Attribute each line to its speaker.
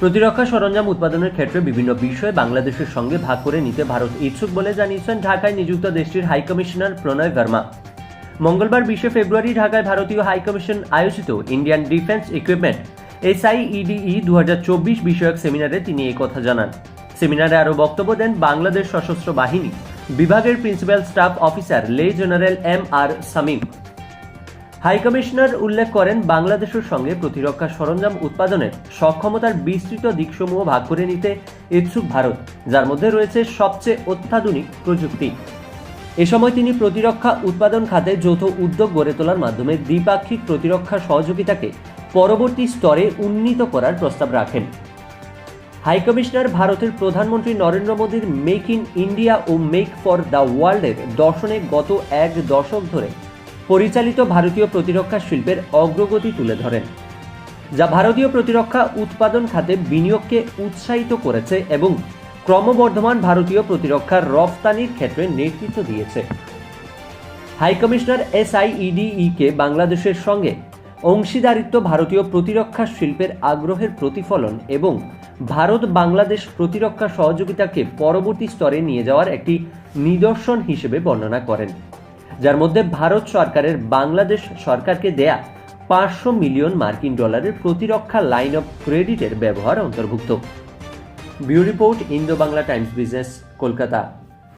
Speaker 1: প্রতিরক্ষা সরঞ্জাম উৎপাদনের ক্ষেত্রে বিভিন্ন বিষয়ে বাংলাদেশের সঙ্গে ভাগ করে নিতে ভারত ইচ্ছুক বলে জানিয়েছেন ঢাকায় নিযুক্ত দেশটির হাইকমিশনার প্রণয় ভার্মা। মঙ্গলবার বিশে ফেব্রুয়ারি ঢাকায় ভারতীয় হাইকমিশন আয়োজিত ইন্ডিয়ান ডিফেন্স ইকুইপমেন্ট, এসআইইডিই দু হাজার চব্বিশ বিষয়ক সেমিনারে তিনি এই কথা জানান। সেমিনারে আরও বক্তব্য দেন বাংলাদেশ সশস্ত্র বাহিনী বিভাগের প্রিন্সিপাল স্টাফ অফিসার লে general M R Shamim. High commissioner উল্লেখ করেন, বাংলাদেশের সঙ্গে প্রতিরক্ষা সরঞ্জাম উৎপাদনের সক্ষমতার বিস্তৃত দিকসমূহ ভাগ করে নিতে ইচ্ছুক ভারত, যার মধ্যে রয়েছে সবচেয়ে অত্যাধুনিক প্রযুক্তি। এ সময় তিনি প্রতিরক্ষা উৎপাদন খাতে যৌথ উদ্যোগ গড়ে তোলার মাধ্যমে দ্বিপাক্ষিক প্রতিরক্ষা সহযোগিতাকে পরবর্তী স্তরে উন্নীত করার প্রস্তাব রাখেন। হাইকমিশনার ভারতের প্রধানমন্ত্রী নরেন্দ্র মোদীর মেক ইন ইন্ডিয়া ও মেক ফর দ্য ওয়ার্ল্ডের দর্শনে গত এক দশক ধরে পরিচালিত ভারতীয় প্রতিরক্ষা শিল্পের অগ্রগতি তুলে ধরেন, যা ভারতীয় প্রতিরক্ষা উৎপাদন খাতে বিনিয়োগকে উৎসাহিত করেছে এবং ক্রমবর্ধমান ভারতীয় প্রতিরক্ষার রফতানির ক্ষেত্রে নেতৃত্ব দিয়েছে। হাইকমিশনার এসআইইডিই কে বাংলাদেশের সঙ্গে অংশীদারিত্ব ভারতীয় প্রতিরক্ষা শিল্পের আগ্রহের প্রতিফলন এবং ভারত বাংলাদেশ প্রতিরক্ষা সহযোগিতাকে পরবর্তী স্তরে নিয়ে যাওয়ার একটি নিদর্শন হিসেবে বর্ণনা করেন। যার মধ্যে ভারত সরকারের বাংলাদেশ সরকারকে দেয়া পাঁচশো মিলিয়ন মার্কিন ডলারের প্রতিরক্ষা লাইন অফ ক্রেডিটের ব্যবহার অন্তর্ভুক্ত। Bureau report, Indo Bangla times business, Kolkata.